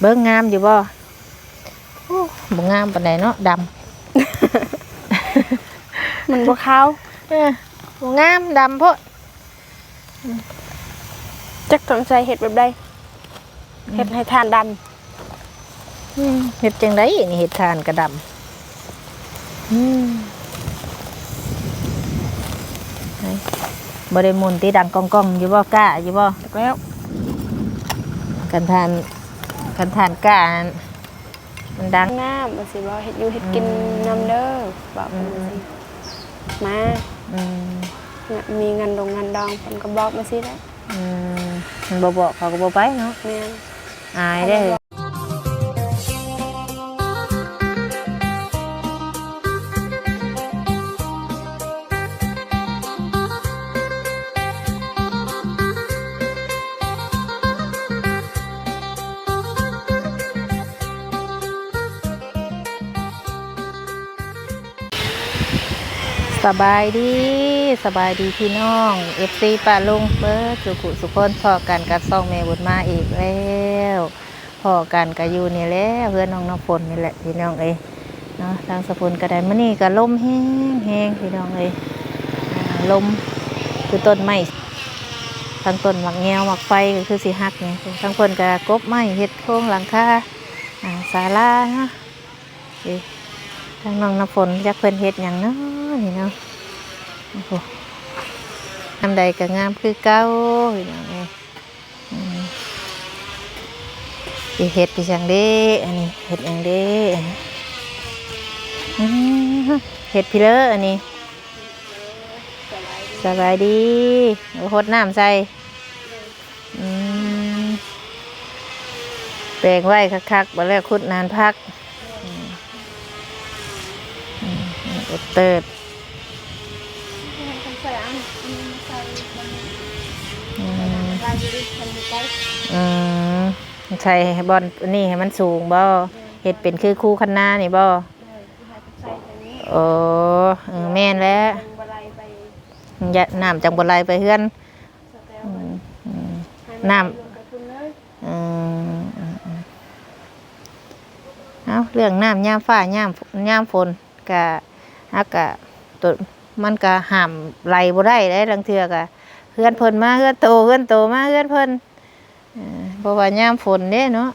เบิ่งงามอยู่บ่โอ้บ่งามปานใดเนาะดำ มันบ่ขาวเออบ่งามดำโพดจักต้องใส่เห็ดแบบใดเห็ดให้ทานดำอืมเฮ็ดจังไดนี่เฮ็ดทานกระดำอืมไหนบ่ได้หมุนตีดังก้องๆอยู่บ่กล้าอยู่บ่จักแล้วกันทาน กันทานกล้านั่นมันดังงามบ่สิบ่เฮ็ดอยู่เฮ็ดกินนํเด้อบอกเพิ่นมาสิมาอืมเนี่ยมีเงินดงเงินดองเพิ่นก็บอกมาสิได้อืมมันบ่บอกเขาก็บ่ไปเนาะแม่นอายได้อ บายดีสบายดีพี่น้องเอฟซีป้าลุงเปิดสุขุสุพนพอกันกับซองเมบุญมาอีกแล้วพอกันกับยูนี่แหล้วเพื่อนน้องน้ำฝนนี่แหละพี่น้องเอ้เนาะทางสะพนกระไดมันนี่ก็ลมแห้งแห้งพี่น้องเอ้ลมคือต้นไม้ทั้งต้นหมักแงวหมักไฟก็คือสีหักเนี่ยทั้งคนก็กบไม้เฮ็ดโครงหลังคาอ่าศาลาเนาะทางน้องน้ำฝนจักเพิ่นเฮ็ดหยังเนาะ นี่เนาะโอ้โหน้ำใดก็งามคือเก่าพี่น้องเอ้ยสิเฮ็ดพี่จังเด้อันนี้เฮ็ดหยังเด้เฮ็ดพี่เลออันนี้สบายดีเอาหดน้ำใส่แปลงไว้คักๆบ่แล้วคุดนานพักเอดเติด มอืมใช่ให้บอลนี่ให้มันสูงบ่เห็ดเป็นคือคู่คันนานี่บ่โอ้เออแม่นแล้วยะน้ำจังบไหลไปเฮือนอืมอืม น้ำอืมอืมอืมเอาเรื่องน้ำย่ามฟ้าย่ามย่ามฝนกะฮักกะตัวมันก็ห้ามไหลบ่ได้ได้ลังเทือกะเฮือนเพิ่นมาเฮือนโตเฮือนโตมาเฮือนเพิ่นเพราะว่ายามฝนเด้เนาะ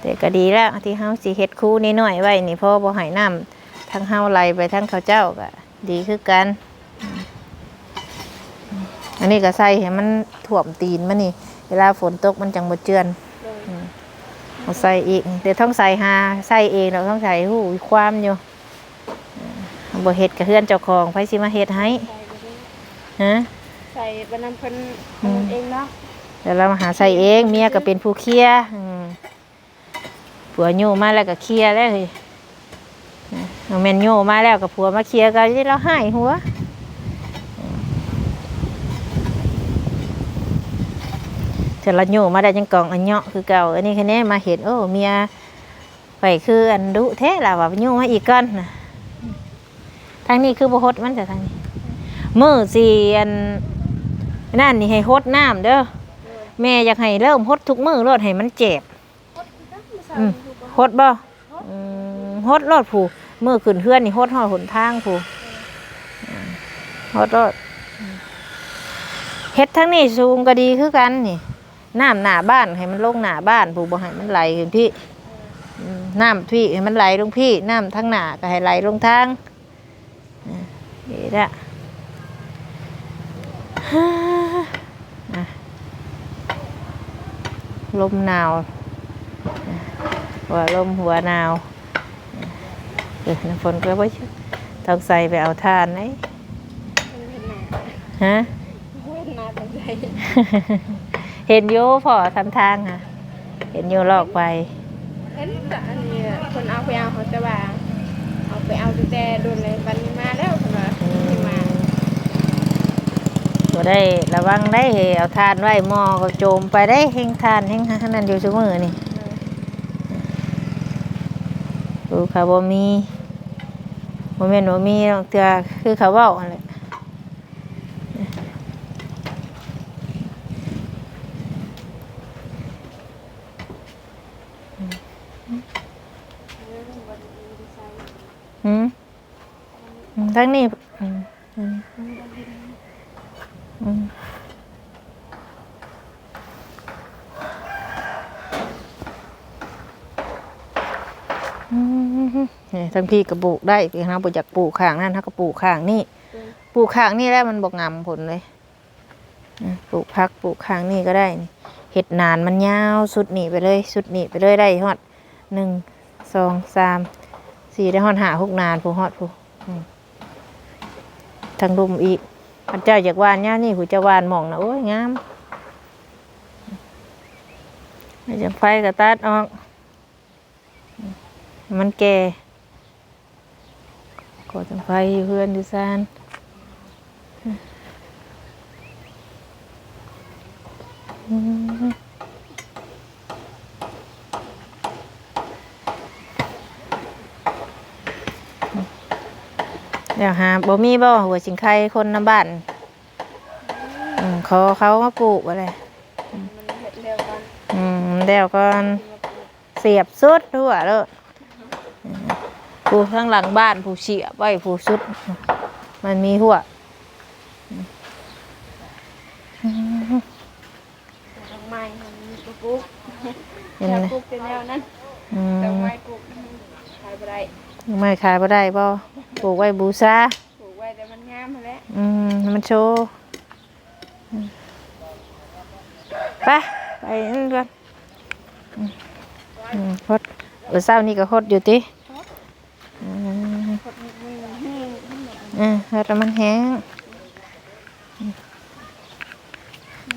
แต่ก็ดีแล้วที่เฮาสิเฮ็ดคูนิดหน่อยไว้นี่เพราะบ่ให้น้ำทั้งเฮาไหลไปทั้งเขาเจ้าก็ดีคือกัน อันนี้ก็ใส่ให้มันท่วมตีนมันนี่ เวลาฝนตกมันจังบ่เจือนเอาใส่อีกเดี๋ยวต้องใส่หาใส่เองเราต้องใส่หูความอยู่บ่เฮ็ดกับเฮือนเจ้าของไผสิมาเฮ็ดให้ฮะ ใส่บรรนำเพิ่นอืมเองเนาะเดี๋ยวเรามาหาใส่เองเมียก็เป็นผู้เคลียร์อืมผัวโยมาแล้วก็เคลียร์แล้วเฮ้ยนะเอาแม่นโยมาแล้วกับผัวมาเคลียร์กันที่เราให้หัวเธอละโยมาได้จังกล่องอันเนาะคือเก่าอันนี้คะแนนมาเห็นโอ้เมียไปคืออันดุแท้ล่ะว่าโยมาอีกก่อนนะทางนี้คือบ่ฮดมันแต่ทางนี้มือสีอัน นั่นนี่ให้ฮดน้ำเด้อแม่อยากให้เริ่มฮดทุกมือรดให้มันเจ็บฮดบ่ฮดรดผูมือขึ้นเฮือนนี่ฮดหอดหนทางผูฮดรดอืมเฮ็ดทั้งนี้สูงก็ดีคือกันนี่น้ำหน้าบ้านให้มันลงหน้าบ้านผูบ่ให้มันไหลขึ้นพี่น้ำพี่ให้มันไหลลงพี่น้ำทั้งหน้าก็ให้ไหลลงทางนี่ละอะ ลมหนาว หัวลมหัวหนาวเออน้ำฝนก็ไม่ต้องใส่ไปเอาทานไหนฮะเว้นนาตั้งใจเห็นโยพอทำทางค่ะ เห็นโยลอกไปเห็นแต่อันนี้คนเอาไปเอาเขาจะว่าเอาไปเอาตั้งแต่โดนเลยวันนี้มาแล้วเพิ่นว่าที่มา บ่ได้ระวังได้เอาทานไว้หม้อก็โจมไปได้เฮงทานเฮงขนาดอยู่ชั่วมือนี่ดูเขาบ่มีบ่แม่นบ่มีรอกเตือคือเขาเว้าหั่นแหละอืมอืมทั้งนี้อืมอืมอืมอืมนี่ ทั้งพี่กระปลูกได้พี่นะบ่อยากปลูกข้างนั่นถ้าก็ปลูกข้างนี่ปลูกข้างนี่แล้วมันบ่งามผลเลยอืมปลูกพักปลูกข้างนี่ก็ได้นี่เห็ดนานมันยาวสุดนี่ไปเลยสุดนี่ไปเลยได้ฮอดหนึ่งสองสามสี่ได้ฮอดหาหกนานผู้ฮอดผู้อืมทางรุมอีกพระเจ้าอยากวานย่านี่ผู้เจะวานหมองนะโอ้ยงามไม่จังไฟกระตัดออก มันแก่ กอจังไฟอยู่เพื่อนอยู่ซานอืมเดี๋ยวหาบ่มีบ่หัวสิงไข่คนน้ำบ้านอืมเขาเขามาปลูกอะไรมันเห็ดเร็วกันอืมเดี๋ยวก่อนเสียบสุดทั่วเลย ผู้ข้างหลังบ้านผู้เสียบไว้ผู้สุด มันมีหัวดอกไม้มันมีปลูกเห็นแนวไหมปลูกเป็นแนวนั้นอืดอกมไม้ปลูกขายไปได้ไม่ขายบ่ได้บ่ปลูกไว้บูชาปลูกไว้แต่มันงามมาแล้วอืมให้มันโชว์อืมไปไปนั่นก่อนอืมอืมฮดเออเศร้านี่ก็ฮดอยู่ติอืม คนมือแห้ง อืมฮดแล้วมันแห้ง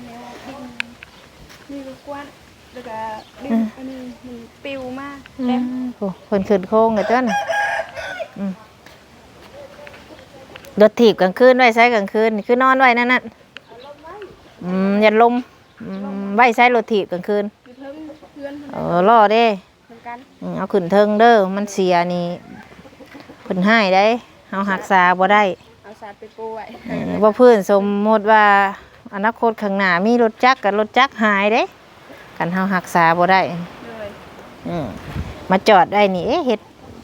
แนวดินมีลูกกว้านแล้วก็ดินอันนี้มันปิวมากอืเต็มมโอ้คนขึ้นโค้งกันจ้ะน่ะอืมรถถีบกลางคืนไว้ใช้กลางคืนคือนอนไว้นั่นน่ะอืมอย่าลมอืมไว้ใช้รถถีบกลางคืนอยู่เพิ่งเพื่อนเออล่อเด้เหมือนกันอืมเอาขึ้นเทิงเด้อมันเสียนี่เพิ่นให้ได้ เอาหักษาบ่ได้เอาสาดไปปูไว้เออว่าเพื่อนสมมติว่าอนาคตข้างหน้ามีรถจักรกับรถจักรหายเด้กันเฮาหักษาบ่ได้เลยอืมมาจอดได้นี่เอ๊ะเฮ็ด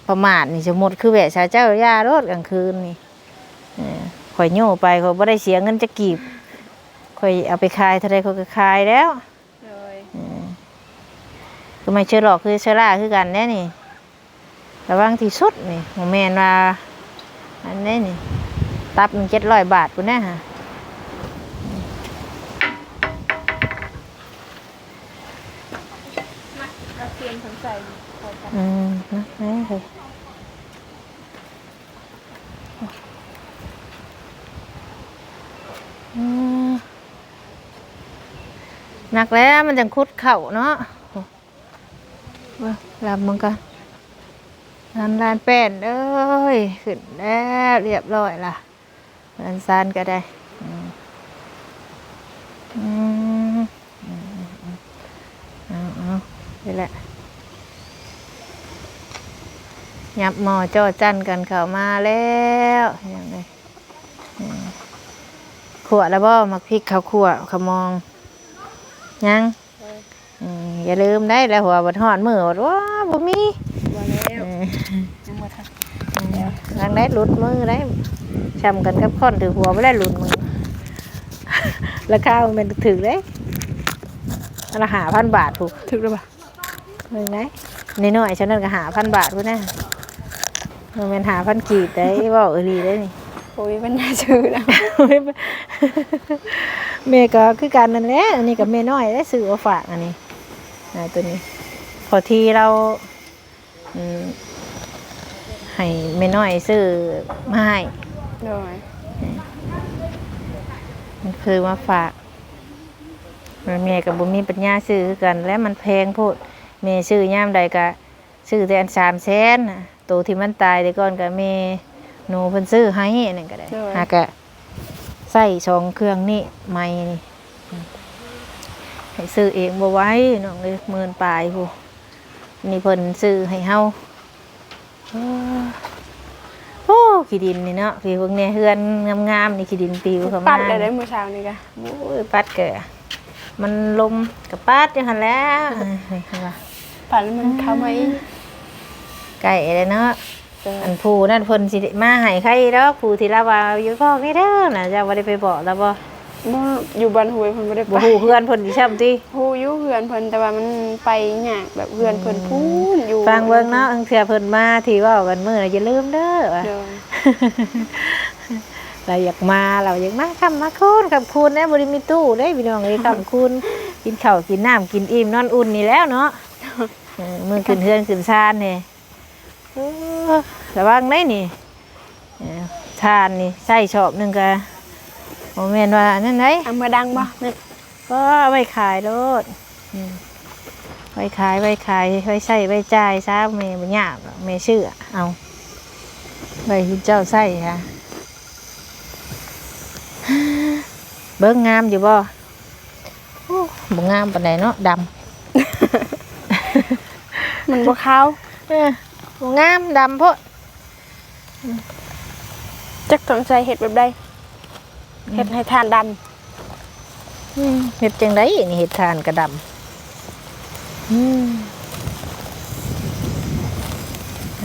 ประมาทนี่สมมุติคือแวะชาเจ้าย่ารถกลางคืนนี่เออข่อยโย่ไปข่อยบ่ได้เสียเงินจะกีบข่อยเอาไปขายเท่าใดข่อยก็ขายแล้วเลยคือไม่เชื่อหรอกคือเชอร่าคือกันแน่นี่ระวังที่สุดนี่โมแมนว่า อันนี้นี่ ตับหนึ่งเจ็ดร้อยบาทปุ่นแน่ฮะมาเราเตรียมทั้งใส่ใส่กันอืมนะนี่เลยอืมหนักแล้วมันจังคุดเข่าเนาะโอ้เว้ยลำมึงกัน ลานลานแป้นเอ้ยขึ้นแล้วเรียบร้อยล่ะลานซานก็ได้อืมเอาเอานี่แหละยับหมอจอจันกันเข้ามาแล้วอย่างไรขวดแล้วบ่มักพริกข้าวขั่วขามองยังอย่าลืมได้แล้วหัวบดหอนมือบดว้าบ่มี ยังมาทักทางได้หลุดมือได้ช้ำกันกับค้อนถือหัวไม่ได้หลุดมือราคามันเป็นถึงเลยอันละหาพันบาทถูกถึกหรือเปล่าเห็นไหมนน้อยๆฉันนั่นก็หาพันบาทพุ่นนะมันเป็นหาพันกีบได้เว่าเอหลีได้นี่โอ้ยมันน่าชื่อแล้วเมก็คือกันนั่นแหละอันนี้กับเมน้อยได้ซื้อมาฝากอันนี้อ่าตัวนี้ พอที่เรา อืม ให้เมน้อยซื้อมาให้เลยมันคือมาฝากมันเมกับบุมีปัญญาซื้อคือกัน และมันแพงโพดเมซื้อย่ามใดก็ซื้อแต่อันสามแสนน่ะตัวที่มันตายแต่ก่อนก็เมหนูเพิ่นซื้อให้นั่นก็ได้หากะใส่สองเครื่องนี่ไม่นี่อืมให้ซื้อเองบ่ไหว้น้องเลยหมื่นปลายผู้นี่เพิ่นซื้อให้เฮาเออ โอ้ขี้ดินนี่เนาะพี่พวกเนี่ยเฮือนงามๆนี่ขี้ดินปิวเข้ามาปัดเลยได้มือเช้านี่กะโอ้ยปัดแกมันลมกับปัดจังหันแหล้วนี่ค่ะฝันมันเข้ามาอีกไก่เลยเนาะเด้ออันผู้นั่นเพิ่นสิมาให้ใครดอกผู้ที่ละว่าอยู่พ่อนี่เด้อน่ะเจะบ่ได้ไปบอกแล้วบ่ บ่อยู่บ้านห้วยเพิ่นบ่ได้บ่ไปฮู้เพื่อนเพิ่นสิช้ำติฮู้อยู่เฮือนเพิ่นแต่ว่ามันไปยากแบบเฮือนเพิ่นพูนอยู่ฟังเบิ่งเนาะอังเทื่อเพิ่นมาที่เว้ากันมื้อน่ะอย่าลืมเด้อว่าเด้อเราอยากมาเราอยากมาคำมาคูนคำคูนนะบริมีตู้ได้พี่น้องเลยคำคูนกินข้าวกินน้ำกินอิ่มนอนอุ่นนี่แล้วเนาะเออมือขึ้นเฮือนขึ้นชานนี่เออระวังได้นี่เออชานนี่ใส่ชอบหนึ่งกะโมเมนว่านั่นไหนเอามาดังบ่แม่ก็เอาไว้ขายรถอืมไว้ขายไว้ขายไว้ใส่ไว้จ่ายซะเมย์บ่ยากหรอกเมย์ชื่อเอาไว้ที่เจ้าใส่ค่ะ เบิ้งงามอยู่บ่โอ้บ่งามปานใดเนาะดมันบ่ขาวำเออบ่งามดำโพดจักต้องใส่เห็ดแบบใด เห็ดให้ทานดำอืมเฮ็ดจังไดนี่เฮ็ดทานกระดำอืมไหน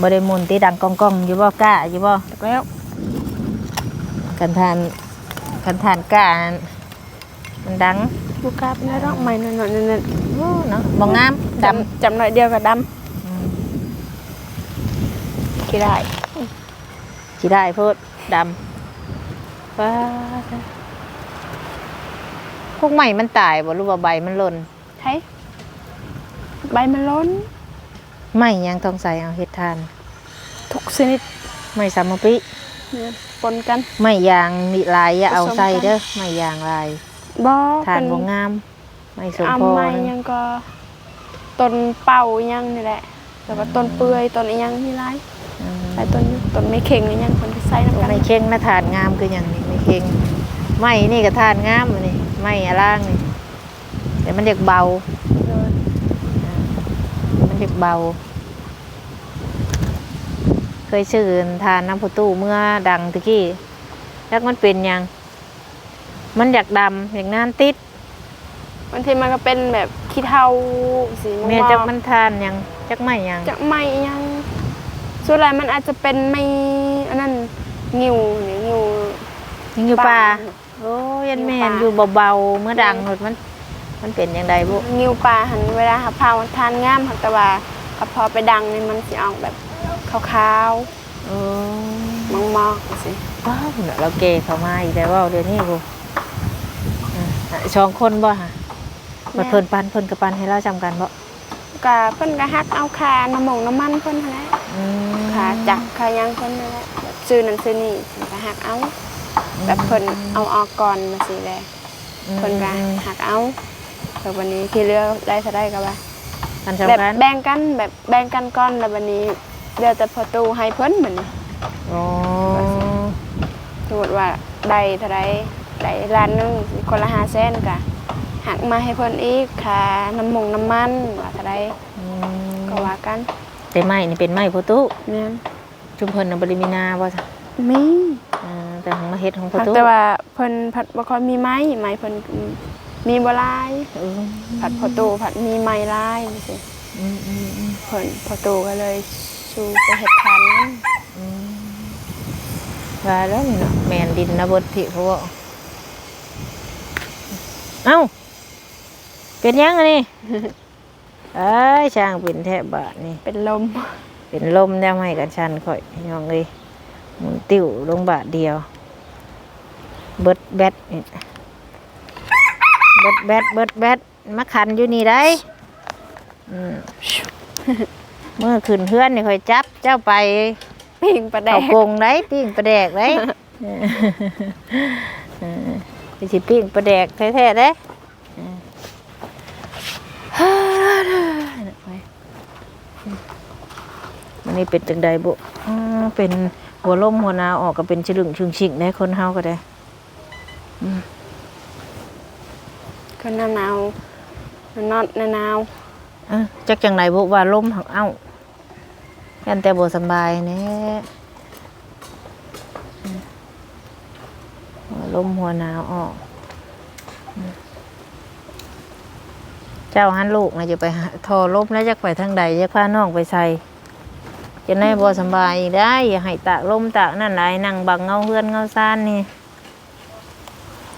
บ่ได้หมุนตีดังก้องๆอยู่บ่กล้าอยู่บ่แล้วกันทานกันทานกล้านั่นมันดังบ่กล้าปานใดดอกไม้นั่นๆนั่นโอ้เนาะบ่งามๆดำจำจำหน่อยเดียวก็ดอืมำกี่ได้สิได้โพดดำ ว้าพวกใหม่มันตายบ่รู้ว่าใบมันหล่นใช่ใบมันล้นไม่ยังต้องใส่เอาเฮ็ดทานทุกชนิดไม่สามปิเนี่ยปนกันไม่ยางมีลายอย่าเอาผสมกันใส่เด้อไม่ยางลายบ่ทานเป็นบ่งามไม่สมเอาพอไม้นึงยังก็ต้นเป่ายังนี่แหละแล้วก็ต้นเปื่อยต้นอีหยังมีหลายอืมหลายต้นอยู่ต้นไม่เข่งอีหยังคนที่ ใส่นำกันไม่เข่งนะทานงามคือหยังนี่ไม่เข่งไม่นี่ก็ทานงามอันนี่ไม่อะล่างนี่แต่มันเด็กเบาเออมันเด็กเบา เคยชื่อทานน้ำพุตู้เมื่อดังตะกี้แล้วมันเป็นหยัง มันอยากดำอยากนานติดบางทีมันก็เป็นแบบขี้เทาสีม่วงเมียจักมันทานหยังจักไม่หยังจักไม่อีหยังส่วนใหญ่มันอาจจะเป็นไม่อันนั้น งิวหรืองิว ยังอยู่ป่าโอ้ยันแม่นอยู่เบาๆเมื่อดังหมดมัน มันเป็นยังไงบุงิวปลาหันเวลาหับพามันทานงามหักแต่ว่าพอไปดังนี่มันสิออกแบบขาวโอ้ๆมองๆสิว้าวเราเกเข้ามาอีกแล้วว่าเดี๋ยวนี้บุอะสองคนบ่ฮะบัดเพิ่นปันเพิ่นกับปันให้เราจำกันบ่ก็เพิ่นก็ฮักเอาคาน้ำหมงน้ำมันเพิ่นนั่นแหละอืม ขาจักขายังเพิ่นนั่นแหละแบบ ซื้อนั่นซื้อนี่เพิ่นก็หักเอาแบบเพิ่นเอาออกก่อนมาสิแลเพิ่นก็หักเอาแล้ววันนี้ที่เหลือได้เท่าได้ก็ว่าอันแบบสำคัญแบ่งกันแบบแบ่งกันก่อนแล้ววันนี้เดี๋ยวแต่พอตู้ให้เพิ่นบัดนี้โอ้สมมติว่าได้เท่าไรได้ล้านหนึงสิคนละ500,000ก็หักมาให้เพิ่นอีกค่าน้ำมงน้ำมันว่าเท่าไรอืมก็ว่ากันแต่ไม้นี่เป็นไม้พุตุ แม่น ชุมเพิ่นน่ะบ่ได้มีนาบ่จ้ะมีอ่าแต่ของมาเฮ็ดของพุหักตุแต่ว่าเพิ่นผัดบ่ค่อยมีไม้ไม้เพิ่นมีบ่หลาย เออผัดพอตู้ผัดมีไม้หลายจังซี่อืมอืมอืมเพิ่นพอตู้ก็เลยสู่ไปเฮ็ดทานนั้นอืมว่าแล้วนี่เนาะแม่นดินนะบดที่เขาบอกเอ้าเป็นยังไงนี่เอ้ยช่างเป็นแทบบาทนี่เป็นลม เป็นลมได้ไหมกันชันข่อยยองเลยหมุนติ้วลงบาทเดียว เบิดแบตนี่เบิดแบตเบิดแบตมาขันอยู่นี่ได้อืมเมื่อคืนเพื่อนนี่ข่อยจับเจ้าไปปิ้งปลาแดเอากกงได้ปิ้งปลาแดกได้เออไปสิปิ้งปลาแดกแท้ๆได้เออ มันนี่เป็นจังใดบุอ่าเป็นหัวล่มหัวหนาวออกก็เป็นฉลึงชึงชิงได้คนเฮาก็ได้คนหน้าหนาวมันนอนหน้าหนาวเออจักจังไหนบุว่าล่มหักเอ้ายันแต่บ่สำบายแน่อืมหัวลมหัวหนาวออกอืมใจจ้าหันลูกนะจะไปหาทอลบแล้วจะไปทางใดจะพาน้องไปใส่ จะได้บ่สบายได้อย่าให้ตากลมตากนั่นหลายนั่งบังเงาเฮือนเงาซ่านนี่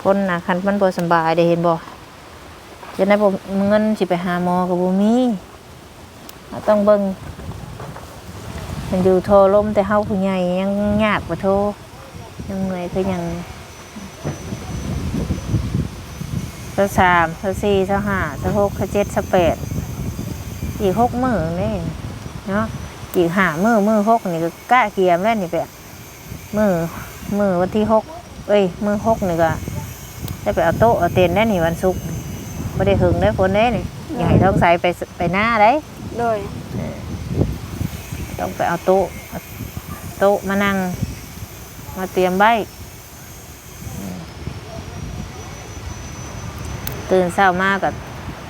คนน่ะคันมันบ่สบายได้เห็นบ่จะได้บ่เงินสิไปหาหมอก็บ่มีต้องเบิ่งมันอยู่โทรลมแต่เฮาผู้ใหญ่ยังยากกว่าโทรยังเหนื่อยคือยังเท่าสามเท่าสี่เท่าห้าเท่าหกเท่าเจ็ดเท่าแปดอีกหกหมื้อนี่เนาะ อีกห้ามื้อมื้อหกนี่ก็กะเกียมแล้วนี่แปะมื้อมื้อวันที่หกเอ้ยมื้อหกนี่ก็ได้ไปเอาโต๊ะเอาเต็นท์ได้นี่วันศุกร์ไม่ได้หึงได้อคนได้นี่อย่าให้ท้องใสไปสไปหน้าได้โดยต้องไปเอาโต๊ะเอาโต๊ะมานั่ง มาเตรียมใบอืมตื่นเช้ามาก็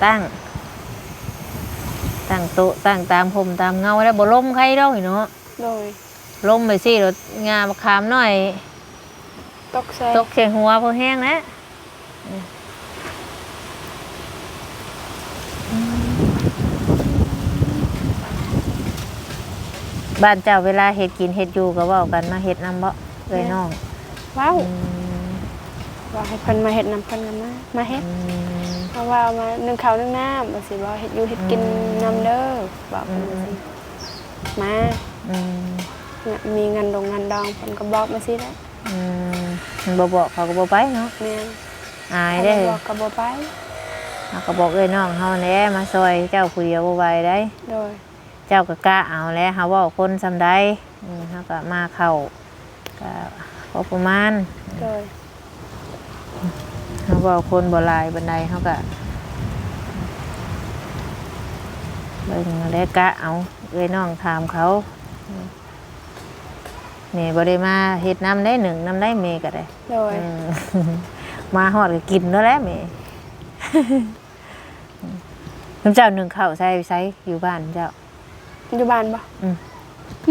ตั้ง ตั้งโต๊ะตั้งตามผมตามเงาแล้วบ่ล้มใครดอกเนาะโดยล้มไปสิรถงามะขามหน่อย ตกใส่ตกเชียงหัวพอแห้งนะบ้านเจ้าเวลาเห็ดกินเห็ดอยู่ก็เว่ากันมาเห็ดนำบ่เอ้ยน้องว้าวอืม ว่าให้เพิ่นมาเฮ็ดนำเพิ่นกันมามาเฮ็ดอืมเพราะว่าเอามานึ่งข้าวนึ่งน้ำว่าสิบ่เฮ็ดอยู่เฮ็ดกินอืมนำเด้อบอกเพิ่นอืมสิมาอืมเนี่ยมีเงินดองเงินดองเพิ่นก็บอกมาสิแหละอืมมันบ่บอกเขาก็บ่ไปเนาะแม่นอายถ้าได้บ่อบอกก็บ่ไปเขาก็บอกเอ้ยน้องเฮาแหน่มาซอยเจ้าผู้เดียวบ่ไหวได้โดยเจ้าก็กล้าเอาแล้วเฮาเว้าคนซำใดอืมเฮาก็มาเข้าก็พอประมาณโดย เฮาเว้าคนบ่หลายบันไดเฮาก็เบิ่งแล้วกะเอาเอ้ยน้องถามเขาอืมแม่บ่ได้มาเฮ็ดน้ำได้หนึ่งน้ำได้แม่ก็ได้โดยอืมมาฮอดก็กินแล้วแหละแม่ น้ำเจ้าหนึ่งข้าวใส่ใส่อยู่บ้านเจ้า อยู่บ้านบ่อืม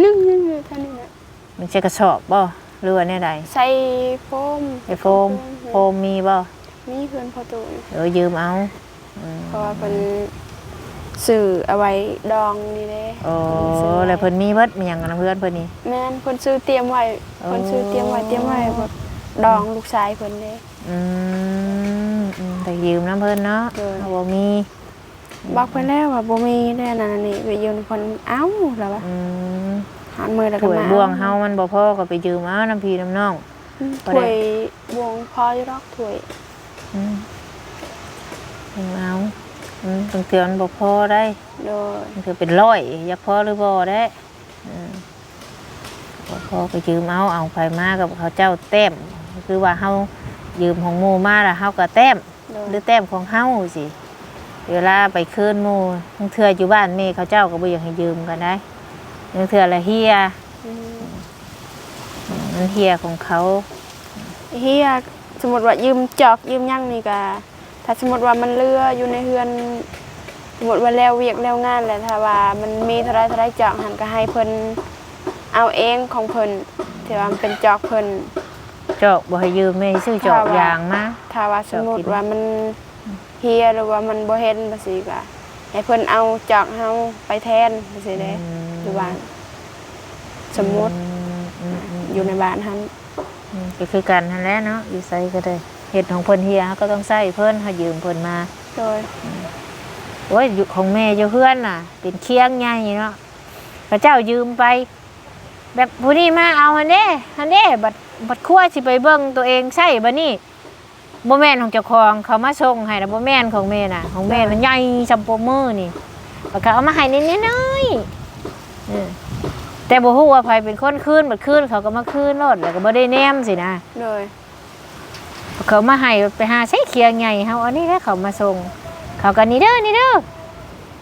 นึ่งนึ่งอยู่เท่านี้แหละมันใช่กระสอบบ่ หรือว่าแน่ใดใส่โฟมไอโฟมโฟมมีบ่มีเพื่อนพอตูอยู่เดี๋ยวยืมเอาอืมเพราะว่าเพิ่นสื่อเอาไว้ดองนี่เด้โอ้ซื้อไแล้วเพิ่นมีเบิดมีหยังกับเพื่อนเพิ่นนี่แม่นเพิ่นซื้อเตรียมไว้โอ้เพิ่นซื้อเตรียมไว้เตรียมไว้แบบดองลูกชายเพิ่นเด้อืมอืมแต่ยืมน้ำเพิ่นเนาะเออเอาบ่มีบอกเพิ่นแล้วว่าบ่มีแน่นั่นนี่ไปยืมเพิ่นเอ้าแล้วว่าอืม หันมือแล้วก็ถ้วยมาบวงเฮามันบ่พอก็ไปยืมเอาน้ำพี่น้ำน้องอืมบ่ได้ถ้วยบวงพออยู่ดอกถ้วยอืมยืมเอาอืมต้องเตือนบ่พอได้โดยมันคือเป็นร้อยอยากพอหรือบ่ได้อืมบ่พอก็ยืมเอาเอาไปมากับเขาเจ้าแต้มคือว่าเฮายืมของหมู่มาแล้วเฮาก็แต้ม โดยหรือแต้มของเฮาสิ เวลาไปคืนหมู่บางเทื่ออยู่บ้านแม่เขาเจ้าก็บ่อยากให้ยืมกันได้ บางเทื่อละเฮียอืมมันเฮียของเขาเฮียสมมุติว่ายืมจอกยืมหยังนี่ก็ถ้าสมมุติว่ามันเหลืออยู่ในเฮือนสมมุติว่าแล้วเวียกแล้วงานแหละถ้าว่ามันมีเท่าไรเท่าไรจอกหันก็ให้เพิ่นเอาเองของเพิ่นที่ว่ามันเป็นจอกเพิ่นจอกบ่ให้ยืมแม่ซื้อจอกค่ะว่ายางมาถ้าว่าสมมุจอกกิตินว่ามันเฮียหรือว่ามันบ่เห็นบ่สิก็ให้เพิ่นเอาจอกเฮาไปแทนจังซี่เด้ อยู่บ้าน สมมุติอืมอืมอยู่ในบ้านหันอืมก็คือกันนั่นแหละเนาะอยู่ไสก็ได้เฮ็ดของเพิ่นเฮียก็ต้องใช้เพิ่นเฮายืมเพิ่นมา โดยโอ้ยอยู่ของแม่อยู่เพื่อนน่ะ เป็นเคียงใหญ่เนาะพระเจ้ายืมไป แบบผู้นี้มาเอาฮันเด้ฮันเด้บัดบัดขั้วสิไปเบิ่งตัวเองใช่บัดนี้บ่แม่นของเจ้าของเขามาส่งให้นะบ่แม่นของแม่น่ะ ของแม่มันใหญ่จำปมือนี่บัดเขาเอามาให้นิดๆน้อยๆ เออแต่บ่ฮู้ว่าไผเป็นคนคืนบัดคืนเขาก็มาคืนโลดแล้วก็บ่ได้แนมสินะ โดยเขามาให้ไปหาใช้เคียงใหญ่เฮาอันนี้แล้วเขามาส่ง เขาก็นี่เด้อนี่เด้อ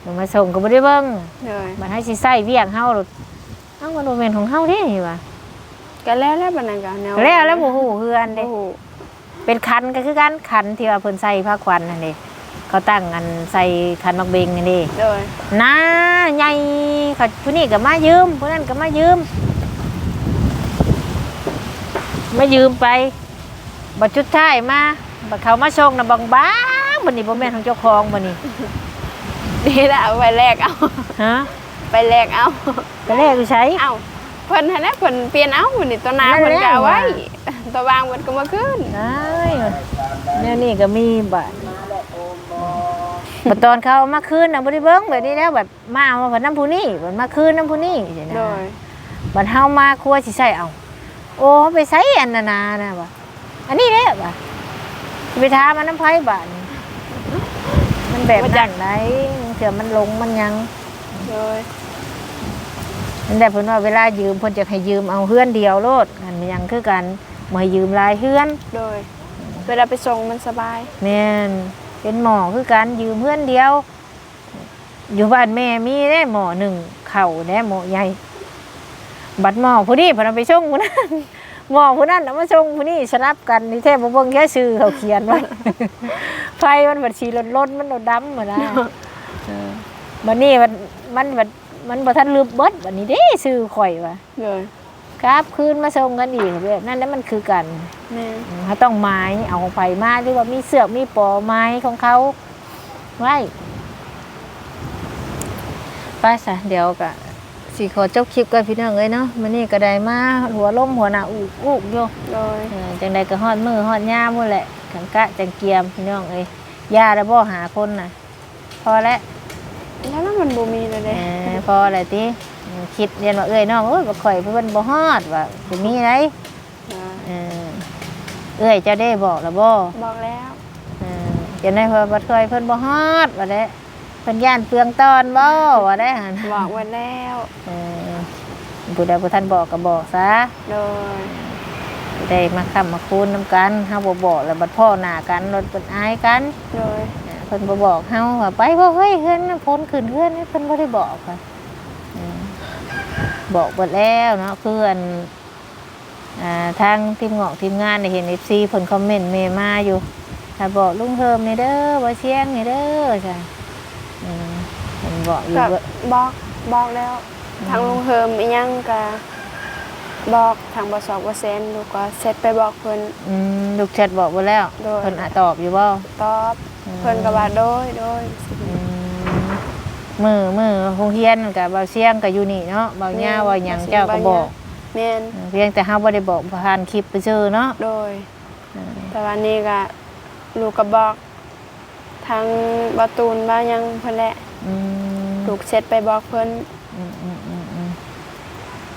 มันมาส่งก็บ่ได้เบิ่งโดยมันให้สิใส่เวียงเฮาโลดเอ้ามันบ่แม่นของเฮาเด้นี่ว่าก็แล้วแล้วบัดนั้นก็แนวแล้วแล้วบ่ฮู้เฮือนบ่เด้ฮู้เป็นคันก็คือกันคันที่ว่าเพิ่นใส่ผ้าควันนั่นเด้ เขาตั้งอันใส่คันมักเบงนี่เด้โดยน้าใหญ่เขาผู้นี้ก็มายืมผู้นั้นก็มายืมมายืมไปบัดชุดท้ายมาบัดเขามาส่งน่ะบางๆบัดนี้บ่แม่นของเจ้าของบัดนี้นี่แหละเอาไปแลกเอาฮะไปแลกเอาไปแรกอยู่ใช้เอาเพิ่นหั่นแหละเพิ่นเปลี่ยนเอามื้อนี้ตัวหน้านั่นเพิ่นแหละก็เอาไว้ว่าตัววางเพิ่นก็มาขึ้นได้เนี่ยนี่ก็มีบัตร บัดตอนเขาเอามาคืนนะบริเบิ้งแบบนี้แล้วแบบมาเอาบัดน้ำผู้นี่บัดมาคืนน้ำผู้นี่สินะโดยบัดเฮามาครัวสิใส่เอา โอ้ไปใส่อันนานานะบ่ะอันนี้แหละบ่ะไปทามันน้ำไผ่บาดนี่มันแบบนั้นไหนเถื่อมันลงมันยัง โดยนั่นแต่เพิ่นว่าเวลายืมเพิ่นจะให้ยืมเอาเฮือนเดียวโลดอันยังคือกันบ่ให้ยืมหลายเฮือนโดย เวลาไปส่งมันสบายแม่น เป็นหมอคือกันยืมเพื่อนเดียว อยู่บ้านแม่มีได้หมอหนึ่งเข่าได้หมอใหญ่ บัดหมอผู้นี้เพนเอาไปส่งผู้นั้นหมอผู้นั้นเอามาส่งผู้นี้สลับกันนี่แท้บ่เบิ่งแค่ชื่อเขาเขียนไว้ไฟมันบัดสีล้นๆมันดำๆเหมือนนะเออบัดนี้มันมันบัดมันบ่ทันลืมเบิดบัดนี้เด้ชื่อข่อยว่ะโดย กราบคืนมาส่งกันอีกแบบนั้นแล้วมันคือกันแม่เขาต้องไม้เอาของไฟมาหรือว่ามีเสือกมีปอไม้ของเขาไว้ไป้าสะเดี๋ยวกะสีขอจบคลิปกันพี่น้องเลยเนาะมันนี่ก็ได้มาหัวล้มหัวหน้าอุกอุกโยโดยเออจังใดก็ฮอดมือฮอดย่ามหมดแหละขังกะจังเกียมพี่น้องเอ้ยยาแล้วบ่หาคนน่ะ พอแล้วแล้วมันบ่มีเลยเอเด้อพอแล้วติอืม คิดเรียนว่าเอ้ยน้องเอ้ยบ่ข่อยเพิ่นบ่ฮอดว่าสิมีไดโดยเออเอ้ยเจ้าได้บอกแล้วบ่บอกแล้วเออจะได้เพิ่นบ่เคยเพิ่นบ่ฮอดว่าได้เพิ่นย่านเปลืองตอนบ่ว่าได้หั่นบอกไว้แล้วเออผู้ใดผู้ท่านบอกก็บอกซะโดยผู้ใดมาค้ำมาคูณนํกันเฮาบ่บอกแล้วบัดพ่อหน้ากันรถเพิ่นอายกันโดยเออเพิ่นบ่บอกเฮาว่าไปบ่เฮ้ยเฮือนน่ะพ้นขึ้นเฮือนนี่เพิ่นบ่ได้บอกค่ะเออ บอกเบิดแล้วเนาะเพื่อนอ่าทางทีมงอกทีมงานได้เห็น FC เพิ่นคอมเมนต์เมมาอยู่ถ้าบอกลุงเฮิมนี่เด้อบ่เชียงนี่เด้อจ้ะอืมเพิ่นบอกอยู่ก็ว่าบอกบอกแล้ว ทางลุงเฮิมอีหยังก็บอกทางบ่สอบบ่เซนลูกก็เสร็จไปบอกเพิ่นอืมลูกแชทบอกไว้แล้วโดยเพิ่นอาจตอบอยู่บ่ตอบเพิ่นก็ว่าโดยโดยอืม มือมือโรงเรียนก็บ่เชียงก็อยู่นี่เนาะบ่าวย่าว่าหยังเจ้าก็บอกแม่นเออเพียงแต่เฮาบ่ได้บอกผ่านคลิปไปซื่อเนาะโดยเออแต่วันนี้ก็ลูกก็บอกทางบาตูนบ้ายังเพิ่นแหละอืมลูกเสร็จไปบอกเพิ่นอืมอืมอืมอืม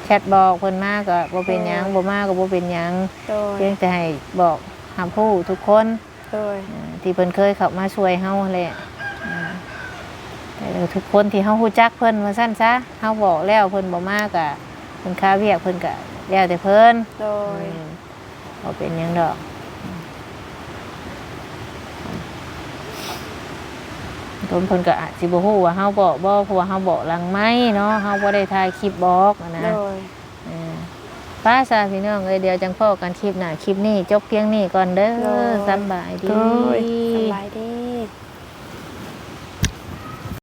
แชทบอกเพิ่นมาก็บ่เป็นหยังบ่มาก็บ่เป็นหยังโดยเพียงแต่ให้บอกหาผู้ทุกคนโดยอ่าที่เพิ่นเคยเข้ามาช่วยเฮาแหละอ่าแต่ ทุกคนที่เฮาฮู้จักเพิ่นว่าซั่นซะเฮาบอกแล้วเพิ่นบ่มากะเพิ่นค้าเวียกเพิ่นก็แล้วแต่เพิ่นโดยอืมบ่เป็นหยังดอกเพิ่นเพิ่นก็อาจสิบ่ฮู้ว่าเฮาบอกบ่เพราะว่าเฮาบอกหลังไม้เนาะเฮาบ่ได้ถ่ายคลิปบอกอะนะโดยอ่าป้าซาพี่น้องเอ้ยเดี๋ยวจังพ้อกันคลิปหน้าคลิปนี้จบเพียงนี้ก่อนเด้อสำบายดีโดยสบายดี